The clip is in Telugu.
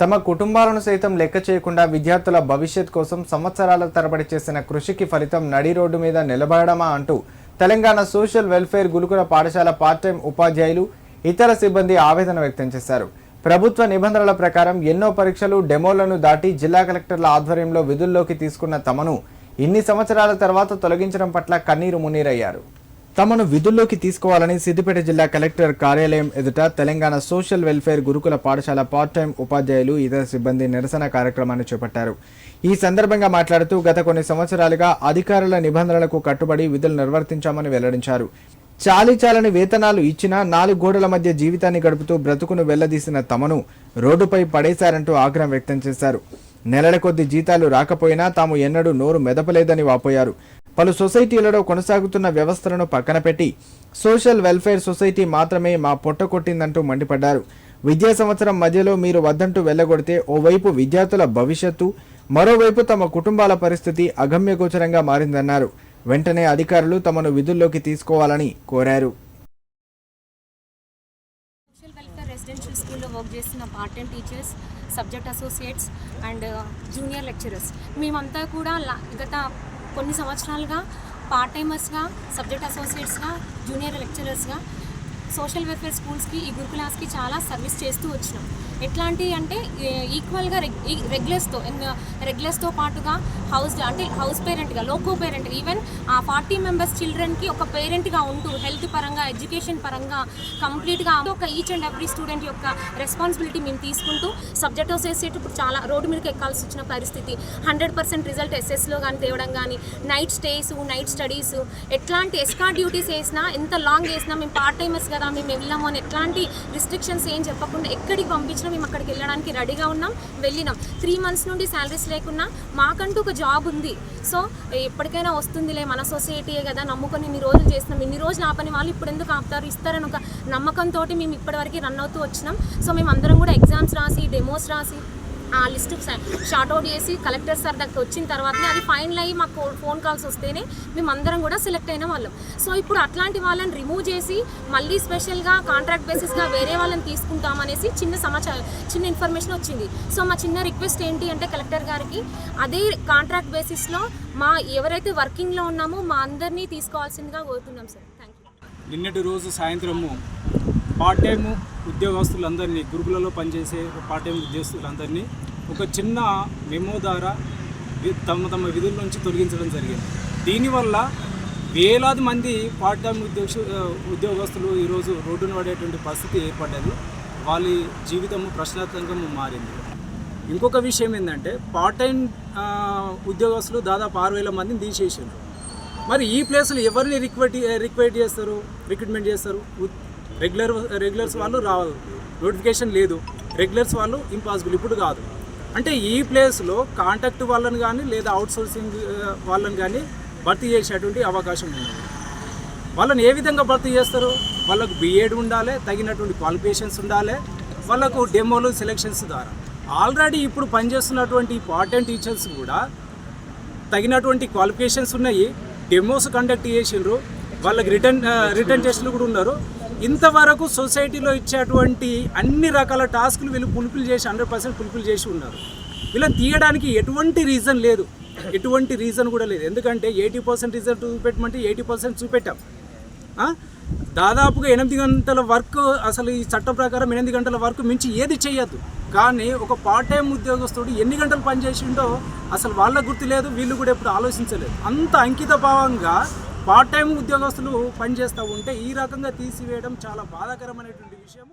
తమ కుటుంబాలను సైతం లెక్క చేయకుండా విద్యార్థుల భవిష్యత్ కోసం సంవత్సరాల తరబడి చేసిన కృషికి ఫలితం నడి రోడ్డు మీద నిలబడమా అంటూ తెలంగాణ సోషల్ వెల్ఫేర్ గురుకుల పాఠశాల పార్ట్ టైం ఉపాధ్యాయులు ఇతర సిబ్బంది ఆవేదన వ్యక్తం చేశారు. ప్రభుత్వ నిబంధనల ప్రకారం ఎన్నో పరీక్షలు డెమోలను దాటి జిల్లా కలెక్టర్ల ఆధ్వర్యంలో విధుల్లోకి తీసుకున్న తమను ఇన్ని సంవత్సరాల తర్వాత తొలగించడం పట్ల కన్నీరు మున్నీరయ్యారు. తమను విధుల్లోకి తీసుకోవాలని సిద్దిపేట జిల్లా కలెక్టర్ కార్యాలయం ఎదుట తెలంగాణ సోషల్ వెల్ఫేర్ గురుకుల పాఠశాల పార్ట్ టైం ఉపాధ్యాయులు ఇతర సిబ్బంది నిరసన కార్యక్రమాన్ని చేపట్టారు. ఈ సందర్భంగా మాట్లాడుతూ గత కొన్ని సంవత్సరాలుగా అధికారుల నిబంధనలకు కట్టుబడి విధులు నిర్వర్తించామని వెల్లడించారు. చాలిచాలని వేతనాలు ఇచ్చినా నాలుగు గోడల మధ్య జీవితాన్ని గడుపుతూ బ్రతుకును వెల్లదీసిన తమను రోడ్డుపై పడేశారంటూ ఆగ్రహం వ్యక్తం చేశారు. నెలల కొద్ది జీతాలు రాకపోయినా తాము ఎన్నడూ నోరు మెదపలేదని వాపోయారు. పలు సొసైటీలలో కొనసాగుతున్న వ్యవస్థలను పక్కన పెట్టి సోషల్ వెల్ఫేర్ సొసైటీ మాత్రమే మా పొట్ట కొట్టిందంటూ మండిపడ్డారు. విద్యా సంవత్సరం మధ్యలో మీరు వద్దంటూ వెళ్ళగొడితే ఓవైపు విద్యార్థుల భవిష్యత్తు మరోవైపు తమ కుటుంబాల పరిస్థితి అగమ్యగోచరంగా మారిందన్నారు. వెంటనే అధికారులు తమను విధుల్లోకి తీసుకోవాలని కోరారు. రెసిడెన్షియల్ స్కూల్లో వర్క్ చేస్తున్న part time teachers subject associates and junior lecturers మేమంతా కూడా గత కొన్ని సంవత్సరాలుగా పార్ట్ టైమర్స్గా సబ్జెక్ట్ అసోసియేట్స్గా జూనియర్ లెక్చరర్స్గా సోషల్ వెల్ఫేర్ స్కూల్స్కి ఈ గురుకులాస్కి చాలా సర్వీస్ చేస్తూ వచ్చినాం. ఎట్లాంటి అంటే ఈక్వల్గా రెగ్యులర్స్తో రెగ్యులర్స్తో పాటుగా హౌస్ అంటే హౌస్ పేరెంట్గా లోకో పేరెంట్ ఈవెన్ ఆ ఫార్టీ మెంబర్స్ చిల్డ్రన్కి ఒక పేరెంట్గా ఉంటూ హెల్త్ పరంగా ఎడ్యుకేషన్ పరంగా కంప్లీట్గా ఒక ఈచ్ అండ్ ఎవ్రీ స్టూడెంట్ యొక్క రెస్పాన్సిబిలిటీ మేము తీసుకుంటూ సబ్జెక్ట్ వేసేటప్పుడు చాలా రోడ్డు మీదకి ఎక్కాల్సి వచ్చిన పరిస్థితి. హండ్రెడ్ పర్సెంట్ రిజల్ట్ ఎస్ఎస్లో కానీ తేవడం కానీ నైట్ స్టేస్ నైట్ స్టడీస్ ఎట్లాంటి ఎస్కా డ్యూటీస్ వేసినా ఎంత లాంగ్ వేసినా మేము పార్ట్ టైమర్స్ కదా మేము వెళ్ళాము అని ఎట్లాంటి రిస్ట్రిక్షన్స్ ఏం చెప్పకుండా ఎక్కడికి పంపించినా మేము అక్కడికి వెళ్ళడానికి రెడీగా ఉన్నాం వెళ్ళినాం. త్రీ మంత్స్ నుండి శాలరీస్ లేకున్నా మాకంటూ ఒక జాబ్ ఉంది. సో ఎప్పటికైనా వస్తుందిలే మన సొసైటీయే కదా నమ్ముకొని ఇన్ని రోజులు చేస్తున్నాం. ఇన్ని రోజులు ఆపని వాళ్ళు ఇప్పుడు ఎందుకు ఆపుతారు? ఇస్తారని ఒక నమ్మకంతో మేము ఇప్పటివరకు రన్ అవుతూ వచ్చినాం. సో మేము అందరం కూడా ఎగ్జామ్స్ రాసి డెమోస్ రాసి ఆ లిస్ట్ షార్ట్ అవుట్ చేసి కలెక్టర్ సార్ దగ్గర వచ్చిన తర్వాతనే అది ఫైనల్ అయ్యి మాకు ఫోన్ కాల్స్ వస్తేనే మేము అందరం కూడా సెలెక్ట్ అయిన వాళ్ళం. సో ఇప్పుడు అట్లాంటి వాళ్ళని రిమూవ్ చేసి మళ్ళీ స్పెషల్గా కాంట్రాక్ట్ బేసిస్గా వేరే వాళ్ళని తీసుకుంటామనేసి చిన్న సమాచారం చిన్న ఇన్ఫర్మేషన్ వచ్చింది. సో మా చిన్న రిక్వెస్ట్ ఏంటి అంటే కలెక్టర్ గారికి అదే కాంట్రాక్ట్ బేసిస్లో మా ఎవరైతే వర్కింగ్లో ఉన్నామో మా అందరినీ తీసుకోవాల్సిందిగా కోరుతున్నాం సార్. థ్యాంక్ యూ నిన్నటి రోజు సాయంత్రము పార్ట్ టైం ఉద్యోగస్తులందరినీ గురుకులలో పనిచేసే పార్ట్ టైం ఉద్యోగస్తులందరినీ ఒక చిన్న మెమో ద్వారా తమ తమ విధుల నుంచి తొలగించడం జరిగింది. దీనివల్ల వేలాది మంది పార్ట్ టైం ఉద్యోగ ఉద్యోగస్తులు ఈరోజు రోడ్డున పడేటువంటి పరిస్థితి ఏర్పడ్డది. వాళ్ళ జీవితము ప్రశ్నార్థకంగా మారింది. ఇంకొక విషయం ఏంటంటే పార్ట్ టైం ఉద్యోగస్తులు దాదాపు ఆరు వేల మందిని తీసేసారు మరి ఈ ప్లేస్లో ఎవరిని రిక్వైట్ రిక్వైట్ చేస్తారు? రిక్రూట్మెంట్ చేస్తారు? రెగ్యులర్ రెగ్యులర్స్ వాళ్ళు రావాలి నోటిఫికేషన్ లేదు. రెగ్యులర్స్ వాళ్ళు ఇంపాసిబుల్ ఇప్పుడు కాదు. అంటే ఈ ప్లేస్లో కాంటాక్ట్ వాళ్ళని కానీ లేదా అవుట్సోర్సింగ్ వాళ్ళని కానీ భర్తీ చేసేటువంటి అవకాశం ఉంది వాళ్ళని ఏ విధంగా భర్తీ చేస్తారు? వాళ్ళకు బిఎడ్ ఉండాలి తగినటువంటి క్వాలిఫికేషన్స్ ఉండాలి వాళ్ళకు డెమోలు సెలెక్షన్స్ ద్వారా. ఆల్రెడీ ఇప్పుడు పనిచేస్తున్నటువంటి పార్ట్ టీచర్స్ కూడా తగినటువంటి క్వాలిఫికేషన్స్ ఉన్నాయి. డెమోస్ కండక్ట్ చేసిండ్రు వాళ్ళకి రిటర్న్ రిటర్న్ టెస్టులు కూడా ఉన్నారు. ఇంతవరకు సొసైటీలో ఇచ్చేటువంటి అన్ని రకాల టాస్కులు వీళ్ళు ఫుల్ఫిల్ చేసి హండ్రెడ్ పర్సెంట్ ఫుల్ఫిల్ చేసి ఉన్నారు. వీళ్ళని తీయడానికి ఎటువంటి రీజన్ లేదు. ఎటువంటి రీజన్ కూడా లేదు. ఎందుకంటే ఎయిటీ పర్సెంట్ రిజల్ట్ చూపెట్టమంటే ఎయిటీ పర్సెంట్ చూపెట్టాం. దాదాపుగా ఎనిమిది గంటల వర్క్ అసలు ఈ చట్టం ప్రకారం ఎనిమిది గంటల వర్క్ మించి ఏది చేయొద్దు. కానీ ఒక పార్ట్ టైం ఉద్యోగస్తుడు ఎన్ని గంటలు పనిచేసిండో అసలు వాళ్ళ గుర్తు లేదు వీళ్ళు కూడా ఎప్పుడు ఆలోచించలేదు. అంత అంకిత భావంగా పార్ట్ టైం ఉద్యోగస్తులు పనిచేస్తూ ఉంటే ఈ రకంగా తీసివేయడం చాలా బాధాకరమైనటువంటి విషయం.